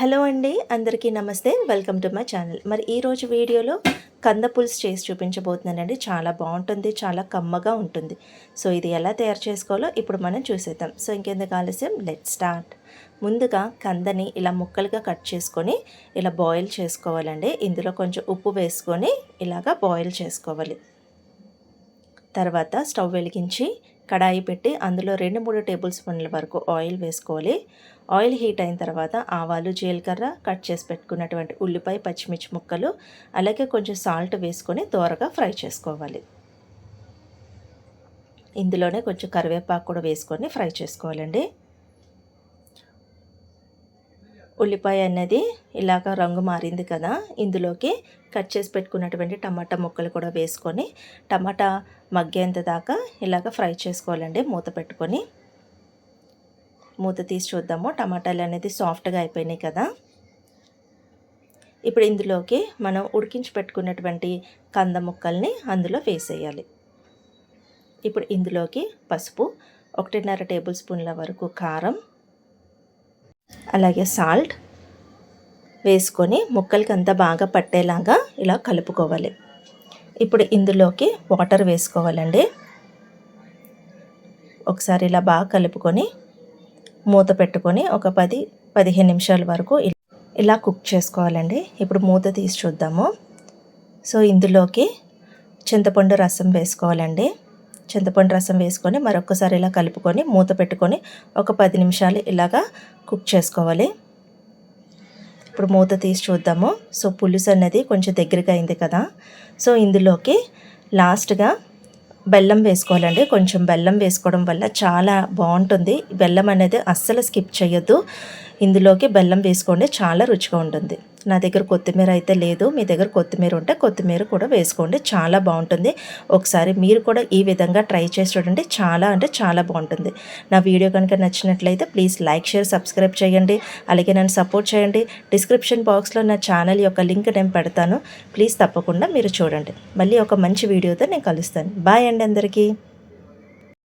Hello అండి అందరికీ నమస్తే వెల్కమ్ టు మై ఛానల్. మరి ఈరోజు వీడియోలో కంద పులుసు చేసి చూపించబోతున్నానండి. చాలా బాగుంటుంది చాలా కమ్మగా ఉంటుంది. సో ఇది ఎలా తయారు చేసుకోవాలో ఇప్పుడు మనం చూసేద్దాం. సో ఇంకెందుకు ఆలస్యం? Let start. ముందుగా కందని ఇలా ముక్కలుగా కట్ చేసుకొని ఇలా బాయిల్ చేసుకోవాలండి. ఇందులో కొంచెం ఉప్పు వేసుకొని ఇలాగా బాయిల్ చేసుకోవాలి. తర్వాత స్టవ్ వెలిగించి కడాయి పెట్టి అందులో రెండు మూడు టేబుల్ స్పూన్ల వరకు ఆయిల్ వేసుకోవాలి. ఆయిల్ హీట్ అయిన తర్వాత ఆవాలు జీలకర్ర కట్ చేసి పెట్టుకున్నటువంటి ఉల్లిపాయ పచ్చిమిర్చి ముక్కలు అలాగే కొంచెం సాల్ట్ వేసుకొని దోరగా ఫ్రై చేసుకోవాలి. ఇందులోనే కొంచెం కరివేపాకు కూడా వేసుకొని ఫ్రై చేసుకోవాలండి. ఉల్లిపాయ అనేది ఇలాగ రంగు మారింది కదా ఇందులోకి కట్ చేసి పెట్టుకున్నటువంటి టమాటా ముక్కలు కూడా వేసుకొని టమాటా మగ్గేంత దాకా ఇలాగ ఫ్రై చేసుకోవాలండి మూత పెట్టుకొని. మూత తీసి చూద్దాము టమాటాలు అనేది సాఫ్ట్గా అయిపోయినాయి కదా. ఇప్పుడు ఇందులోకి మనం ఉడికించి పెట్టుకున్నటువంటి కంద ముక్కల్ని అందులో వేసేయాలి. ఇప్పుడు ఇందులోకి పసుపు ఒకటిన్నర టేబుల్ స్పూన్ల వరకు కారం అలాగే సాల్ట్ వేసుకొని ముక్కలకి అంతా బాగా పట్టేలాగా ఇలా కలుపుకోవాలి. ఇప్పుడు ఇందులోకి వాటర్ వేసుకోవాలండి. ఒకసారి ఇలా బాగా కలుపుకొని మూత పెట్టుకొని ఒక పది పదిహేను నిమిషాల వరకు ఇలా కుక్ చేసుకోవాలండి. ఇప్పుడు మూత తీసి చూద్దాము. సో ఇందులోకి చింతపండు రసం వేసుకోవాలండి. చింతపండు రసం వేసుకొని మరొకసారి ఇలా కలుపుకొని మూత పెట్టుకొని ఒక పది నిమిషాలు ఇలాగా కుక్ చేసుకోవాలి. ఇప్పుడు మూత తీసి చూద్దాము. సో పులుసు అనేది కొంచెం దగ్గరగా అయింది కదా. సో ఇందులోకి లాస్ట్గా బెల్లం వేసుకోవాలండి. కొంచెం బెల్లం వేసుకోవడం వల్ల చాలా బాగుంటుంది. బెల్లం అనేది అస్సలు స్కిప్ చేయొద్దు. ఇందులోకి బెల్లం వేసుకోండి. చాలా రుచిగా ఉంటుంది. నా దగ్గర కొత్తిమీర అయితే లేదు. మీ దగ్గర కొత్తిమీర ఉంటే కొత్తిమీర కూడా వేసుకోండి. చాలా బాగుంటుంది. ఒకసారి మీరు కూడా ఈ విధంగా ట్రై చేసి చూడండి. చాలా అంటే చాలా బాగుంటుంది. నా వీడియో కనుక నచ్చినట్లయితే ప్లీజ్ లైక్ షేర్ సబ్స్క్రైబ్ చేయండి. అలాగే నన్ను సపోర్ట్ చేయండి. డిస్క్రిప్షన్ బాక్స్లో నా ఛానల్ యొక్క లింక్ నేను పెడతాను. ప్లీజ్ తప్పకుండా మీరు చూడండి. మళ్ళీ ఒక మంచి వీడియోతో నేను కలుస్తాను. బాయ్ అండి అందరికీ.